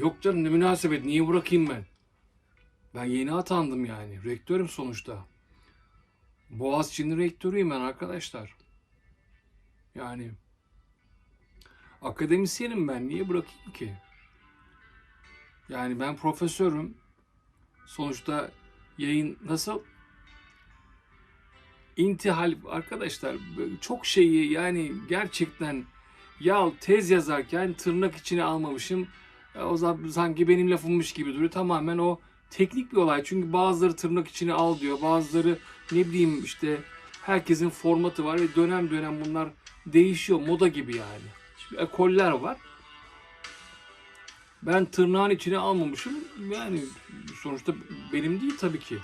Yok canım ne münasebet niye bırakayım ben? Ben yeni atandım yani. Rektörüm sonuçta. Boğaziçi'nin rektörüyüm ben arkadaşlar. Yani akademisyenim ben. Niye bırakayım ki? Yani ben profesörüm. Sonuçta yayın nasıl? İntihal arkadaşlar çok şeyi yani gerçekten ya tez yazarken tırnak içine almamışım. O zaman sanki benim lafımmış gibi duruyor. Tamamen o teknik bir olay. Çünkü bazıları tırnak içine al diyor. Bazıları ne bileyim işte herkesin formatı var ve dönem dönem bunlar değişiyor. Moda gibi yani. Şimdi ekoller var. Ben tırnağın içine almamışım. Yani sonuçta benim değil tabii ki.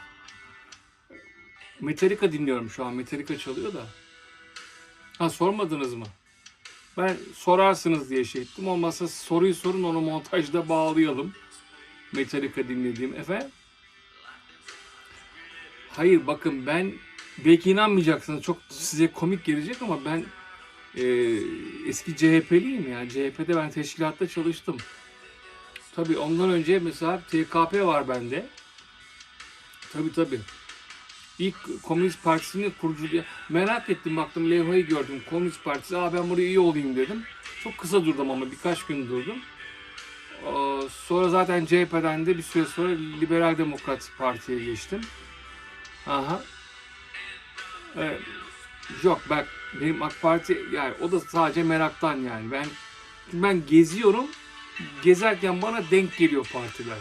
Metallica dinliyorum şu an. Metallica çalıyor da. Ha sormadınız mı? Ben sorarsınız diye şey ettim. Olmazsa soruyu sorun onu montajda bağlayalım. Metallica dinlediğim. Efendim? Hayır bakın ben belki inanmayacaksınız. Çok size komik gelecek ama ben e, eski CHP'liyim yani. CHP'de ben teşkilatta çalıştım. Tabii ondan önce mesela TKP var bende. Tabii tabii. İlk Komünist Partisi'nin kurucu merak ettim baktım levhayı gördüm Komünist Partisi aa ben buraya iyi olayım dedim. Çok kısa durdum ama birkaç gün durdum. Sonra zaten CHP'den de bir süre sonra Liberal Demokrat Parti'ye geçtim. Aha. Evet. Yok bak benim AK Parti yani o da sadece meraktan yani ben ben geziyorum gezerken bana denk geliyor partiler.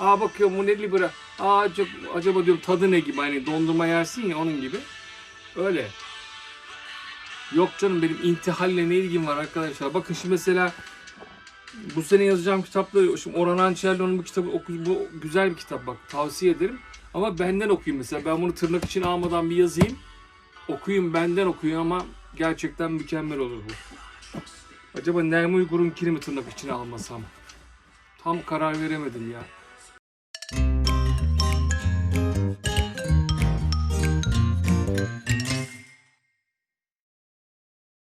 Aa bakıyorum bu ne libera. Aa acaba, acaba diyorum tadı ne gibi hani dondurma yersin ya onun gibi. Öyle. Yok canım benim intihalle ne ilgim var arkadaşlar. Bakın şimdi mesela bu sene yazacağım kitapları şimdi Orhan Ançerlo'nun bu kitabı oku, bu güzel bir kitap bak tavsiye ederim. Ama benden okuyun mesela. Ben bunu tırnak için almadan bir yazayım. Okuyun benden okuyun ama gerçekten mükemmel olur bu. Acaba Nermi Uygur'unkini mi tırnak içine almasam? Tam karar veremedim ya.